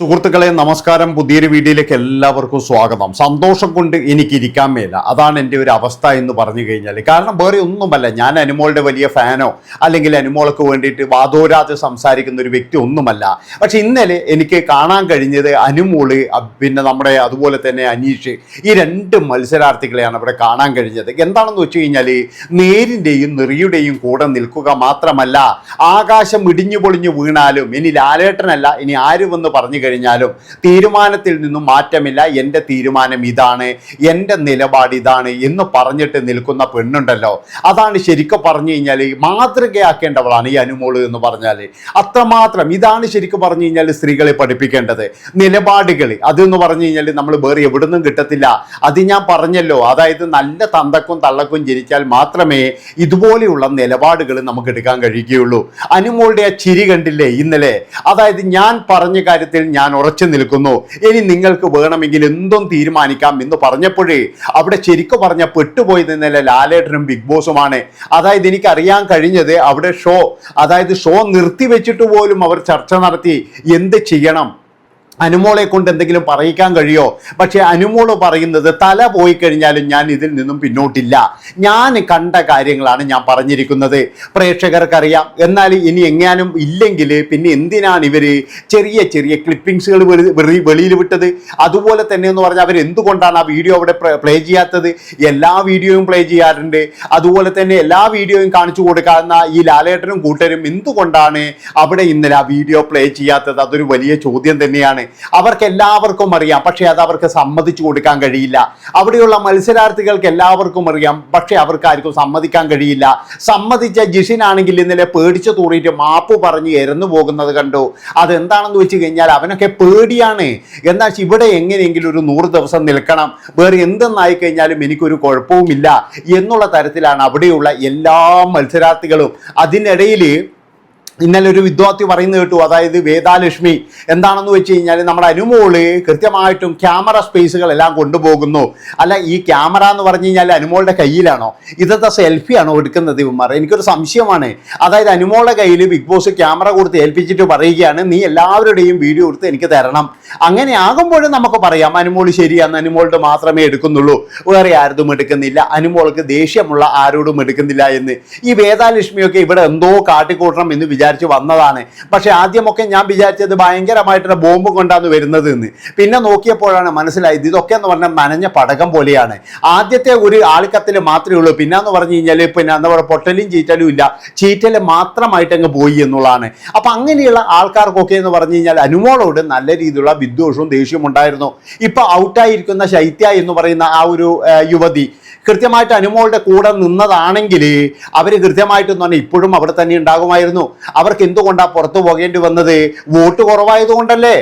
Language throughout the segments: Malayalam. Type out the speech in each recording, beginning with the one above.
സുഹൃത്തുക്കളെ നമസ്കാരം. പുതിയൊരു വീഡിയോയിലേക്ക് എല്ലാവർക്കും സ്വാഗതം. സന്തോഷം കൊണ്ട് എനിക്ക് ഇരിക്കാൻ മേല. അതാണ് എന്റെ ഒരു അവസ്ഥ എന്ന് പറഞ്ഞു കഴിഞ്ഞാൽ കാരണം വേറെ ഒന്നുമല്ല. ഞാൻ അനുമോളുടെ വലിയ ഫാനോ അല്ലെങ്കിൽ അനുമോൾക്ക് വേണ്ടിയിട്ട് വാദോരാതെ സംസാരിക്കുന്ന ഒരു വ്യക്തി ഒന്നുമല്ല. പക്ഷെ ഇന്നലെ എനിക്ക് കാണാൻ കഴിഞ്ഞത് അനുമോൾ പിന്നെ നമ്മുടെ അതുപോലെ തന്നെ അനീഷ് ഈ രണ്ട് മത്സരാർത്ഥികളെയാണ് അവിടെ കാണാൻ കഴിഞ്ഞത്. എന്താണെന്ന് വെച്ച് കഴിഞ്ഞാൽ നേരിന്റെയും നെറിയുടെയും കൂടെ നിൽക്കുക മാത്രമല്ല ആകാശം ഇടിഞ്ഞു പൊളിഞ്ഞു വീണാലും ഇനി ലാലേട്ടനല്ല ഇനി ആരുമെന്ന് പറഞ്ഞു കഴിഞ്ഞാലും തീരുമാനത്തിൽ നിന്നും മാറ്റമില്ല. എന്റെ തീരുമാനം ഇതാണ്. എന്റെ നിലപാട് ഇതാണ് എന്ന് പറഞ്ഞിട്ട് നിൽക്കുന്ന പെണ്ണുണ്ടല്ലോ. അതാണ് ശരിക്കും പറഞ്ഞു കഴിഞ്ഞാൽ മാതൃകയാക്കേണ്ടവളാണ് ഈ അനുമോൾ എന്ന് പറഞ്ഞാൽ അത്രമാത്രം ഇതാണ് ശരിക്കും പറഞ്ഞു കഴിഞ്ഞാൽ സ്ത്രീകളെ പഠിപ്പിക്കേണ്ടത്. നിലപാടുകൾ അതെന്ന് പറഞ്ഞു കഴിഞ്ഞാൽ നമ്മൾ വേറെ എവിടുന്നും കിട്ടത്തില്ല. അത് ഞാൻ പറഞ്ഞല്ലോ. അതായത് നല്ല തന്തക്കും തള്ളക്കും ജനിച്ചാൽ മാത്രമേ ഇതുപോലെയുള്ള നിലപാടുകൾ നമുക്ക് എടുക്കാൻ കഴിയുകയുള്ളൂ. അനുമോളുടെ ആ ചിരി കണ്ടില്ലേ ഇന്നലെ? അതായത് ഞാൻ പറഞ്ഞ കാര്യത്തിൽ ഞാൻ ഉറച്ചു നിൽക്കുന്നു. ഇനി നിങ്ങൾക്ക് വേണമെങ്കിൽ എന്തും തീരുമാനിക്കാം എന്ന് പറഞ്ഞപ്പോഴേ അവിടെ ശരിക്കും പറഞ്ഞ പെട്ടുപോയി നിന്നല്ലേ ലാലേട്ടനും ബിഗ് ബോസുമാണ്. അതായത് എനിക്ക് അറിയാൻ കഴിഞ്ഞത് അവിടെ ഷോ അതായത് ഷോ നിർത്തിവെച്ചിട്ട് പോലും അവർ ചർച്ച നടത്തി എന്ത് ചെയ്യണം? അനുമോളെ കൊണ്ട് എന്തെങ്കിലും പറയിക്കാൻ കഴിയോ? പക്ഷെ അനുമോൾ പറയുന്നത് തല പോയി കഴിഞ്ഞാലും ഞാൻ ഇതിൽ നിന്നും പിന്നോട്ടില്ല. ഞാൻ കണ്ട കാര്യങ്ങളാണ് ഞാൻ പറഞ്ഞിരിക്കുന്നത്. പ്രേക്ഷകർക്കറിയാം. എന്നാൽ ഇനി എങ്ങാനും ഇല്ലെങ്കിൽ പിന്നെ എന്തിനാണ് ഇവർ ചെറിയ ചെറിയ ക്ലിപ്പിങ്സുകൾ വെളിയിൽ വിട്ടത്? അതുപോലെ തന്നെ എന്ന് പറഞ്ഞാൽ അവർ എന്തുകൊണ്ടാണ് ആ വീഡിയോ അവിടെ പ്ലേ ചെയ്യാത്തത്? എല്ലാ വീഡിയോയും പ്ലേ ചെയ്യാറുണ്ട്. അതുപോലെ തന്നെ എല്ലാ വീഡിയോയും കാണിച്ചു കൊടുക്കാവുന്ന ഈ ലാലേട്ടനും കൂട്ടരും എന്തുകൊണ്ടാണ് അവിടെ ഇന്നലെ ആ വീഡിയോ പ്ലേ ചെയ്യാത്തത്? അതൊരു വലിയ ചോദ്യം തന്നെയാണ്. അവർക്ക് എല്ലാവർക്കും അറിയാം. പക്ഷേ അത് അവർക്ക് സമ്മതിച്ചു കൊടുക്കാൻ കഴിയില്ല. അവിടെയുള്ള മത്സരാർത്ഥികൾക്ക് എല്ലാവർക്കും അറിയാം. പക്ഷേ അവർക്ക് ആർക്കും സമ്മതിക്കാൻ കഴിയില്ല. സമ്മതിച്ച ജിഷിനാണെങ്കിൽ ഇന്നലെ പേടിച്ചു തൂറിയിട്ട് മാപ്പ് പറഞ്ഞ് എരന്നു പോകുന്നത് കണ്ടു. അതെന്താണെന്ന് വെച്ച് കഴിഞ്ഞാൽ അവനൊക്കെ പേടിയാണ്. എന്നാൽ ഇവിടെ എങ്ങനെയെങ്കിലും ഒരു നൂറ് ദിവസം നിൽക്കണം. വേറെ എന്തെന്നായി കഴിഞ്ഞാലും എനിക്കൊരു കുഴപ്പവുമില്ല എന്നുള്ള തരത്തിലാണ് അവിടെയുള്ള എല്ലാ മത്സരാർത്ഥികളും അതിനിടയിൽ ഇന്നലെ ഒരു വിദ്വാർത്ഥി പറയുന്നത് കേട്ടു അതായത് വേദാലക്ഷ്മി. എന്താണെന്ന് വെച്ച് കഴിഞ്ഞാൽ നമ്മുടെ അനുമോൾ കൃത്യമായിട്ടും ക്യാമറ സ്പേസുകളെല്ലാം കൊണ്ടുപോകുന്നു. അല്ല ഈ ക്യാമറ എന്ന് പറഞ്ഞു കഴിഞ്ഞാൽ അനുമോളുടെ കയ്യിലാണോ? ഇതത്തെ ആണോ എടുക്കുന്നത് ഇവന്മാർ? എനിക്കൊരു സംശയമാണ്. അതായത് അനുമോളുടെ കയ്യിൽ ബിഗ് ബോസ് ക്യാമറ കൊടുത്ത് ഏൽപ്പിച്ചിട്ട് പറയുകയാണ് നീ എല്ലാവരുടെയും വീഡിയോ എടുത്ത് എനിക്ക് തരണം. അങ്ങനെ ആകുമ്പോഴും നമുക്ക് പറയാം അനുമോൾ ശരിയാന്ന് അനുമോളുടെ മാത്രമേ എടുക്കുന്നുള്ളൂ. വേറെ ആരതും എടുക്കുന്നില്ല. അനുമോൾക്ക് ദേഷ്യമുള്ള ആരോടും എടുക്കുന്നില്ല എന്ന്. ഈ വേദാലക്ഷ്മിയൊക്കെ ഇവിടെ എന്തോ കാട്ടിക്കൂട്ടണം എന്ന് വിചാരിച്ച് വന്നതാണ്. പക്ഷെ ആദ്യമൊക്കെ ഞാൻ വിചാരിച്ചത് ഭയങ്കരമായിട്ടുള്ള ബോംബ് കൊണ്ടാണ് വരുന്നത് എന്ന്. പിന്നെ നോക്കിയപ്പോഴാണ് മനസ്സിലായത് ഇതൊക്കെ എന്ന് പറഞ്ഞാൽ നനഞ്ഞ പടകം പോലെയാണ്. ആദ്യത്തെ ഒരു ആൾക്കത്തിൽ മാത്രമേ ഉള്ളൂ. പിന്നെ എന്ന് പറഞ്ഞു കഴിഞ്ഞാൽ പിന്നെ എന്താ പറയുക പൊട്ടലും ചീറ്റലും ഇല്ല. ചീറ്റൽ മാത്രമായിട്ട് അങ്ങ് പോയി എന്നുള്ളതാണ്. അപ്പൊ അങ്ങനെയുള്ള ആൾക്കാർക്കൊക്കെ എന്ന് പറഞ്ഞു കഴിഞ്ഞാൽ അനുമോളോട് നല്ല രീതിയിലുള്ള വിദ്വേഷവും ദേഷ്യവും ഉണ്ടായിരുന്നു. ഇപ്പൊ ഔട്ടായിരിക്കുന്ന ശൈത്യ എന്ന് പറയുന്ന ആ ഒരു യുവതി കൃത്യമായിട്ട് അനുമോളുടെ കൂടെ നിന്നതാണെങ്കിൽ അവർ കൃത്യമായിട്ട് എന്ന് പറഞ്ഞാൽ ഇപ്പോഴും അവിടെ തന്നെ ഉണ്ടാകുമായിരുന്നു. അവർക്ക് എന്തുകൊണ്ടാണ് പുറത്തു പോകേണ്ടി വന്നത്? വോട്ട് കുറവായതുകൊണ്ടല്ലേ?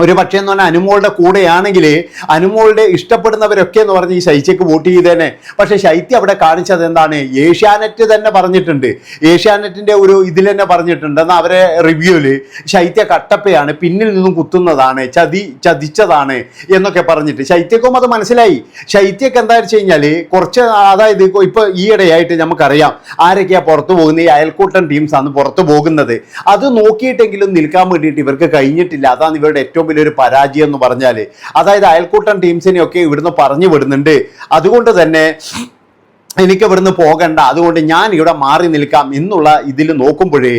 ഒരു പക്ഷേ എന്ന് പറഞ്ഞാൽ അനുമോളുടെ കൂടെയാണെങ്കിൽ അനുമോളുടെ ഇഷ്ടപ്പെടുന്നവരൊക്കെ എന്ന് പറഞ്ഞ് ഈ ശൈത്യക്ക് വോട്ട് ചെയ്തേനെ. പക്ഷെ ശൈത്യ അവിടെ കാണിച്ചത് എന്താണ്? ഏഷ്യാനെറ്റ് തന്നെ പറഞ്ഞിട്ടുണ്ട്. ഏഷ്യാനെറ്റിന്റെ ഒരു ഇതിൽ തന്നെ പറഞ്ഞിട്ടുണ്ട്. എന്നാൽ അവരെ റിവ്യൂൽ ശൈത്യ കട്ടപ്പയാണ് പിന്നിൽ നിന്നും കുത്തുന്നതാണ് ചതി ചതിച്ചതാണ് എന്നൊക്കെ പറഞ്ഞിട്ട്. ശൈത്യക്കും അത് മനസ്സിലായി. ശൈത്യക്ക് എന്താ വെച്ച് കഴിഞ്ഞാൽ കുറച്ച് അതായത് ഇപ്പൊ- ഈ ഈയിടെയായിട്ട് നമുക്കറിയാം ആരൊക്കെയാ പുറത്തു പോകുന്നത്. ഈ അയൽക്കൂട്ടൻ ടീംസ് ആണ് പുറത്തു പോകുന്നത്. അത് നോക്കിയിട്ടെങ്കിലും നിൽക്കാൻ വേണ്ടിയിട്ട് ഇവർക്ക് കഴിഞ്ഞിട്ടില്ല. അതാണ് ഇവരുടെ ഏറ്റവും വലിയൊരു പരാജയം എന്ന് പറഞ്ഞാൽ അതായത് അയൽക്കൂട്ടം ടീംസിനെയൊക്കെ ഇവിടുന്ന് പറഞ്ഞു വിടുന്നുണ്ട്. അതുകൊണ്ട് തന്നെ എനിക്ക് ഇവിടുന്ന് പോകണ്ട. അതുകൊണ്ട് ഞാൻ ഇവിടെ മാറി നിൽക്കാം എന്നുള്ള ഇതിൽ നോക്കുമ്പോഴേ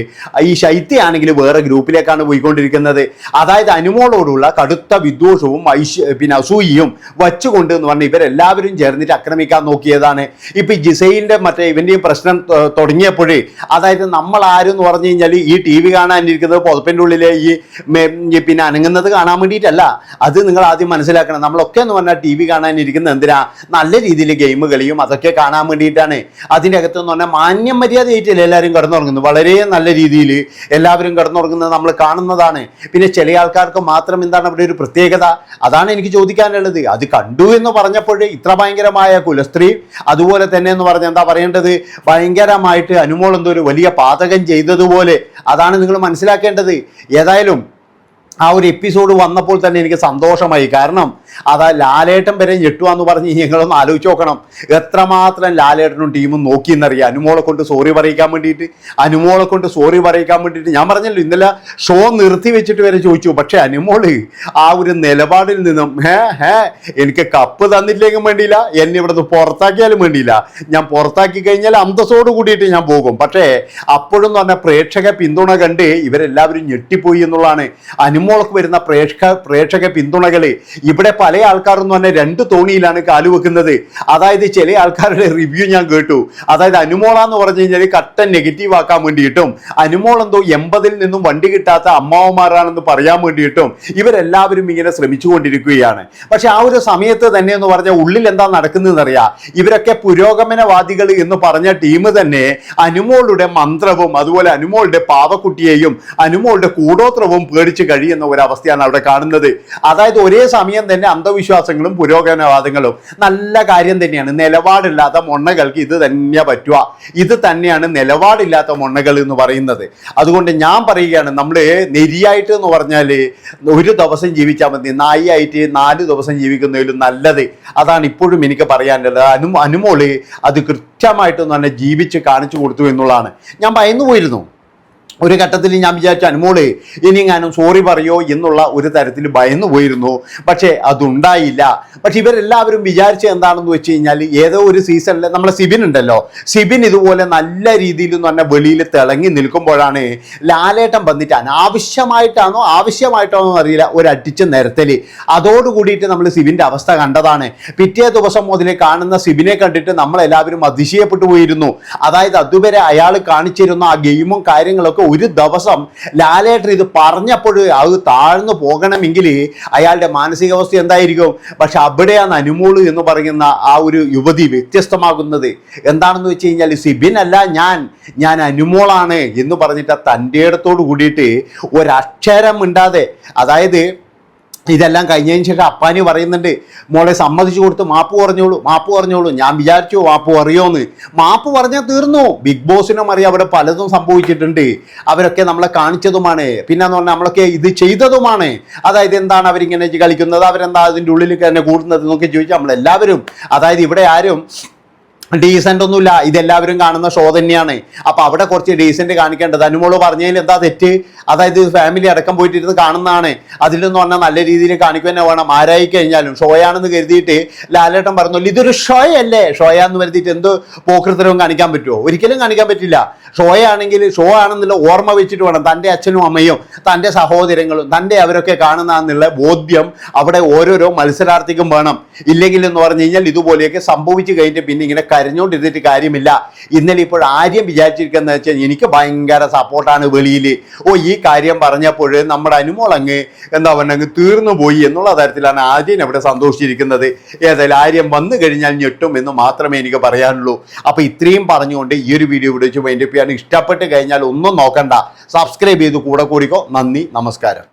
ഈ ശൈത്യയാണെങ്കിൽ വേറെ ഗ്രൂപ്പിലേക്കാണ് പോയിക്കൊണ്ടിരിക്കുന്നത്. അതായത് അനുമോളോടുള്ള കടുത്ത വിദ്വേഷവും ഐശ്വ പിന്നെ അസൂയയും വച്ചുകൊണ്ട് എന്ന് പറഞ്ഞാൽ ഇവരെല്ലാവരും ചേർന്നിട്ട് ആക്രമിക്കാൻ നോക്കിയതാണ്. ഇപ്പൊ ഈ ജിസൈലിന്റെ മറ്റേ ഇവന്റെയും പ്രശ്നം തുടങ്ങിയപ്പോഴേ അതായത് നമ്മൾ ആരും എന്ന് പറഞ്ഞു കഴിഞ്ഞാൽ ഈ ടി വി കാണാനിരിക്കുന്നത് പുതപ്പിന്റെ ഉള്ളിലെ ഈ പിന്നെ അനങ്ങുന്നത് കാണാൻ വേണ്ടിയിട്ടല്ല. അത് നിങ്ങൾ ആദ്യം മനസ്സിലാക്കണം. നമ്മളൊക്കെ എന്ന് പറഞ്ഞാൽ ടി വി കാണാനിരിക്കുന്നത് എന്തിനാ? നല്ല രീതിയിൽ ഗെയിം കളിയും അതൊക്കെ കാണാൻ വേണ്ടിയിട്ടാണ്. അതിന്റെ അകത്ത് എന്ന് പറഞ്ഞാൽ മാന്യം മര്യാദയായിട്ടല്ലേ എല്ലാവരും കിടന്നുറങ്ങുന്നത്. വളരെ നല്ല രീതിയിൽ എല്ലാവരും കിടന്നുറങ്ങുന്നത് നമ്മൾ കാണുന്നതാണ്. പിന്നെ ചില ആൾക്കാർക്ക് മാത്രം എന്താണ് അവിടെ ഒരു പ്രത്യേകത? അതാണ് എനിക്ക് ചോദിക്കാനുള്ളത്. അത് കണ്ടു എന്ന് പറഞ്ഞപ്പോൾ ഇത്ര ഭയങ്കരമായ കുലസ്ത്രീ അതുപോലെ തന്നെ എന്ന് പറഞ്ഞ എന്താ പറയേണ്ടത്? ഭയങ്കരമായിട്ട് അനുമോൾ എന്തോ ഒരു വലിയ പാതകം ചെയ്തതുപോലെ അതാണ് നിങ്ങൾ മനസ്സിലാക്കേണ്ടത്. ഏതായാലും ആ ഒരു എപ്പിസോഡ് വന്നപ്പോൾ തന്നെ എനിക്ക് സന്തോഷമായി. കാരണം അത് ലാലേട്ടൻ വരെ ഞെട്ടുവാന്ന് പറഞ്ഞ് ഞങ്ങളൊന്ന് ആലോചിച്ച് നോക്കണം. എത്രമാത്രം ലാലേട്ടനും ടീമും നോക്കി നോക്കിയെന്നറിയാം. അനുമോളെ കൊണ്ട് സോറി പറയിക്കാൻ വേണ്ടിയിട്ട് അനുമോളെ കൊണ്ട് സോറി പറയിക്കാൻ വേണ്ടിയിട്ട് ഞാൻ പറഞ്ഞല്ലോ ഇന്നലെ ഷോ നിർത്തി വെച്ചിട്ട് വരെ ചോദിച്ചു. പക്ഷെ അനുമോൾ ആ ഒരു നിലപാടിൽ നിന്നും ഹേ ഹേ എനിക്ക് കപ്പ് തന്നില്ലെങ്കിലും വേണ്ടിയില്ല എന്നെ ഇവിടുന്ന് പുറത്താക്കിയാലും വേണ്ടിയില്ല. ഞാൻ പുറത്താക്കി കഴിഞ്ഞാൽ അന്തസ്സോട് കൂടിയിട്ട് ഞാൻ പോകും. പക്ഷേ അപ്പോഴും തന്നെ പ്രേക്ഷക പിന്തുണ കണ്ട് ഇവരെല്ലാവരും ഞെട്ടിപ്പോയി എന്നുള്ളതാണ്. അനുമോൾക്ക് വരുന്ന പ്രേക്ഷക പ്രേക്ഷക പിന്തുണകൾ ഇവിടെ പല ആൾക്കാരും തന്നെ രണ്ട് തോണിയിലാണ് കാലുവെക്കുന്നത് അതായത് ചില ആൾക്കാരുടെ റിവ്യൂ ഞാൻ കേട്ടു. അതായത് അനുമോള എന്ന് പറഞ്ഞു കഴിഞ്ഞാൽ കട്ടൻ നെഗറ്റീവ് ആക്കാൻ വേണ്ടിയിട്ടും അനുമോൾ എന്തോ എൺപതിൽ നിന്നും വണ്ടി കിട്ടാത്ത അമ്മാവന്മാരാണെന്ന് പറയാൻ വേണ്ടിയിട്ടും ഇവരെല്ലാവരും ഇങ്ങനെ ശ്രമിച്ചുകൊണ്ടിരിക്കുകയാണ്. പക്ഷെ ആ ഒരു സമയത്ത് തന്നെ എന്ന് പറഞ്ഞാൽ ഉള്ളിൽ എന്താ നടക്കുന്നതെന്ന് അറിയാം? ഇവരൊക്കെ പുരോഗമനവാദികൾ എന്ന് പറഞ്ഞ ടീം തന്നെ അനുമോളുടെ മന്ത്രവും അതുപോലെ അനുമോളുടെ പാവക്കുട്ടിയെയും അനുമോളുടെ കൂടോത്രവും പേടിച്ച് കഴിയുന്ന ഒരവസ്ഥയാണ് അവിടെ കാണുന്നത്. അതായത് ഒരേ സമയം തന്നെ അന്ധവിശ്വാസങ്ങളും പുരോഗമനവാദങ്ങളും നല്ല കാര്യം തന്നെയാണ്. നിലപാടില്ലാത്ത മൊണ്ണകൾക്ക് ഇത് തന്നെ പറ്റുക. ഇത് തന്നെയാണ് നിലപാടില്ലാത്ത മൊണ്ണകൾ എന്ന് പറയുന്നത്. അതുകൊണ്ട് ഞാൻ പറയുകയാണ് നമ്മൾ നെരിയായിട്ട് എന്ന് പറഞ്ഞാൽ ഒരു ദിവസം ജീവിച്ചാൽ മതി. നായിയായിട്ട് നാല് ദിവസം ജീവിക്കുന്നതിലും നല്ലത്. അതാണ് ഇപ്പോഴും എനിക്ക് പറയാനുള്ളത്. അനു അനുമോൾ അത് കൃത്യമായിട്ട് തന്നെ ജീവിച്ച് കാണിച്ചു കൊടുത്തു എന്നുള്ളതാണ്. ഞാൻ ഭയന്നു പോയിരുന്നു ഒരു ഘട്ടത്തിൽ ഞാൻ വിചാരിച്ചു അനുമോൾ ഇനി സോറി പറയോ എന്നുള്ള ഒരു തരത്തിൽ ഭയന്നു പോയിരുന്നു. പക്ഷേ അതുണ്ടായില്ല. പക്ഷെ ഇവരെല്ലാവരും വിചാരിച്ച എന്താണെന്ന് വെച്ച് കഴിഞ്ഞാൽ ഏതോ ഒരു സീസണിൽ നമ്മളെ സിബിൻ ഉണ്ടല്ലോ. സിബിൻ ഇതുപോലെ നല്ല രീതിയിൽ എന്ന് പറഞ്ഞാൽ വെളിയിൽ തിളങ്ങി നിൽക്കുമ്പോഴാണ് ലാലേട്ടം വന്നിട്ട് അനാവശ്യമായിട്ടാണോ ആവശ്യമായിട്ടാണോ അറിയില്ല ഒരു അടിച്ച നിരത്തൽ അതോടുകൂടിയിട്ട് നമ്മൾ സിബിന്റെ അവസ്ഥ കണ്ടതാണ്. പിറ്റേ ദിവസം മുതൽ കാണുന്ന സിബിനെ കണ്ടിട്ട് നമ്മളെല്ലാവരും അതിശയപ്പെട്ടു പോയിരുന്നു. അതായത് അതുവരെ അയാൾ കാണിച്ചിരുന്ന ആ ഗെയിമും കാര്യങ്ങളൊക്കെ ഒരു ദിവസം ലാലേട്ടൻ ഇത് പറഞ്ഞപ്പോൾ അത് താഴ്ന്നു പോകണമെങ്കിൽ അയാളുടെ മാനസികാവസ്ഥ എന്തായിരിക്കും? പക്ഷെ അവിടെയാണ് അനുമോൾ എന്ന് പറയുന്ന ആ ഒരു യുവതി വ്യത്യസ്തമാകുന്നത്. എന്താണെന്ന് വെച്ച് കഴിഞ്ഞാൽ സിബിൻ അല്ല ഞാൻ ഞാൻ അനുമോളാണ് എന്ന് പറഞ്ഞിട്ട് തന്റെ ഇടത്തോട് കൂടിയിട്ട് ഒരക്ഷരം മിണ്ടാതെ അതായത് ഇതെല്ലാം കഴിഞ്ഞതിന് ശേഷം അപ്പാനി പറയുന്നുണ്ട് മോളെ സമ്മതിച്ചു കൊടുത്ത് മാപ്പ് പറഞ്ഞോളൂ മാപ്പ് പറഞ്ഞോളൂ. ഞാൻ വിചാരിച്ചു മാപ്പ് അറിയോന്ന്. മാപ്പ് പറഞ്ഞാൽ തീർന്നു. ബിഗ് ബോസിനും അറിയാം അവിടെ പലതും സംഭവിച്ചിട്ടുണ്ട്. അവരൊക്കെ നമ്മളെ കാണിച്ചതുമാണ്. പിന്നെ എന്ന് പറഞ്ഞാൽ നമ്മളൊക്കെ ഇത് ചെയ്തതുമാണ്. അതായത് എന്താണ് അവരിങ്ങനെ കളിക്കുന്നത്? അവരെന്താ അതിന്റെ ഉള്ളിൽ തന്നെ കൂടുന്നത് എന്നൊക്കെ ചോദിച്ചാൽ നമ്മളെല്ലാവരും അതായത് ഇവിടെ ആരും ഡീസന്റ് ഒന്നുമില്ല. ഇതെല്ലാവരും കാണുന്ന ഷോ തന്നെയാണ്. അപ്പോൾ അവിടെ കുറച്ച് ഡീസന്റ് കാണിക്കേണ്ടത്. അനുമോൾ പറഞ്ഞതിൽ എന്താ തെറ്റ്? അതായത് ഫാമിലി അടക്കം പോയിട്ടിരുന്ന് കാണുന്നതാണ്. അതിലെന്ന് പറഞ്ഞാൽ നല്ല രീതിയിൽ കാണിക്കുക തന്നെ വേണം. ആരായി കഴിഞ്ഞാലും. ഷോയാണെന്ന് കരുതിയിട്ട് ലാലേട്ടൻ പറഞ്ഞല്ലോ ഇതൊരു ഷോയല്ലേ ഷോയാന്ന് കരുതിയിട്ട് എന്ത് പോക്കൃത്തരവും കാണിക്കാൻ പറ്റുമോ ഒരിക്കലും കാണിക്കാൻ പറ്റില്ല. ഷോയാണെങ്കിൽ ഷോ ആണെന്നുള്ള ഓർമ്മ വെച്ചിട്ട് വേണം തന്റെ അച്ഛനും അമ്മയും തന്റെ സഹോദരങ്ങളും തന്റെ അവരൊക്കെ കാണുന്നതെന്നുള്ള ബോധ്യം അവിടെ ഓരോരോ മത്സരാർത്ഥിക്കും വേണം. ഇല്ലെങ്കിൽ എന്ന് പറഞ്ഞു കഴിഞ്ഞാൽ ഇതുപോലെയൊക്കെ സംഭവിച്ചു കഴിഞ്ഞിട്ട് പിന്നെ ഇങ്ങനെ കരഞ്ഞുകൊണ്ടിരുന്നിട്ട് കാര്യമില്ല. ഇന്നലെ ഇപ്പോൾ ആര്യം വിചാരിച്ചിരിക്കുന്നത് വെച്ചാൽ എനിക്ക് ഭയങ്കര സപ്പോർട്ടാണ് വെളിയിൽ. ഓ ഈ കാര്യം പറഞ്ഞപ്പോൾ നമ്മുടെ അനുമോൾ അങ്ങ് എന്താ പറഞ്ഞ തീർന്നു പോയി എന്നുള്ള തരത്തിലാണ് ആര്യൻ അവിടെ സന്തോഷിച്ചിരിക്കുന്നത്. ഏതായാലും ആര്യം വന്നു കഴിഞ്ഞാൽ ഞെട്ടും എന്ന് മാത്രമേ എനിക്ക് പറയാനുള്ളൂ. അപ്പോൾ ഇത്രയും പറഞ്ഞുകൊണ്ട് ഈ ഒരു വീഡിയോ ഇവിടെ വെച്ച് മൈൻഡപ്പ് ചെയ്യാൻ ഇഷ്ടപ്പെട്ട് കഴിഞ്ഞാൽ ഒന്നും നോക്കണ്ട. സബ്സ്ക്രൈബ് ചെയ്ത് കൂടെ കൂടിക്കോ. നന്ദി നമസ്കാരം.